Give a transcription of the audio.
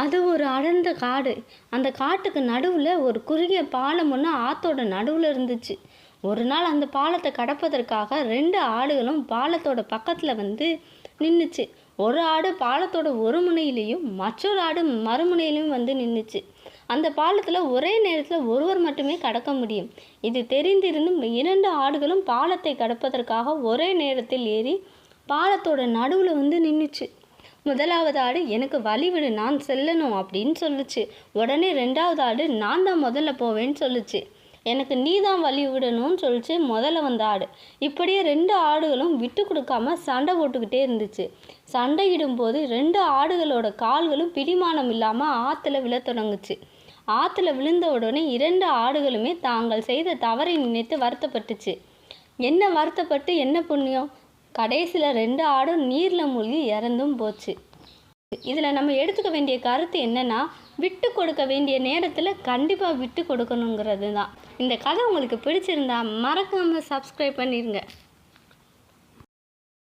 அது ஒரு அடர்ந்த காடு. அந்த காட்டுக்கு நடுவில் ஒரு குறுகிய பாலம் ஒன்று ஆத்தோட நடுவில் இருந்துச்சு. ஒரு நாள் அந்த பாலத்தை கடப்பதற்காக ரெண்டு ஆடுகளும் பாலத்தோட பக்கத்தில் வந்து நின்றுச்சு ஒரு ஆடு பாலத்தோட ஒரு முனையிலையும் மற்றொரு ஆடு மறுமுனையிலையும் வந்து நின்றுச்சு அந்த பாலத்தில் ஒரே நேரத்தில் ஒருவர் மட்டுமே கடக்க முடியும். இது தெரிந்திருந்தும் இரண்டு ஆடுகளும் பாலத்தை கடப்பதற்காக ஒரே நேரத்தில் ஏறி பாலத்தோட நடுவில் வந்து நின்றுச்சு முதலாவது ஆடு எனக்கு வழி விடு நான் செல்லணும் அப்படின்னு சொல்லுச்சு. உடனே ரெண்டாவது ஆடு நான் தான் முதல்ல போவேன்னு சொல்லுச்சு. எனக்கு நீ தான் வழி விடணும்னு சொல்லிச்சு முதல்ல வந்த ஆடு. இப்படியே ரெண்டு ஆடுகளும் விட்டு கொடுக்காம சண்டை போட்டுக்கிட்டே இருந்துச்சு. சண்டையிடும்போது ரெண்டு ஆடுகளோட கால்களும் பிடிமானம் இல்லாமல் ஆற்றுல விழத் தொடங்குச்சு. ஆற்றுல விழுந்த உடனே இரண்டு ஆடுகளுமே தாங்கள் செய்த தவறை நினைத்து வருத்தப்பட்டுச்சு. என்ன வருத்தப்பட்டு என்ன புண்ணியம்? கடைசியில் ரெண்டு ஆடும் நீரில் மூழ்கி இறந்தும் போச்சு. இதில் நம்ம எடுத்துக்க வேண்டிய கருத்து என்னென்னா விட்டு கொடுக்க வேண்டிய நேரத்தில் கண்டிப்பாக விட்டு கொடுக்கணுங்கிறது தான் இந்த கதை உங்களுக்கு பிடிச்சிருந்தா மறக்காமல் சப்ஸ்கிரைப் பண்ணிடுங்க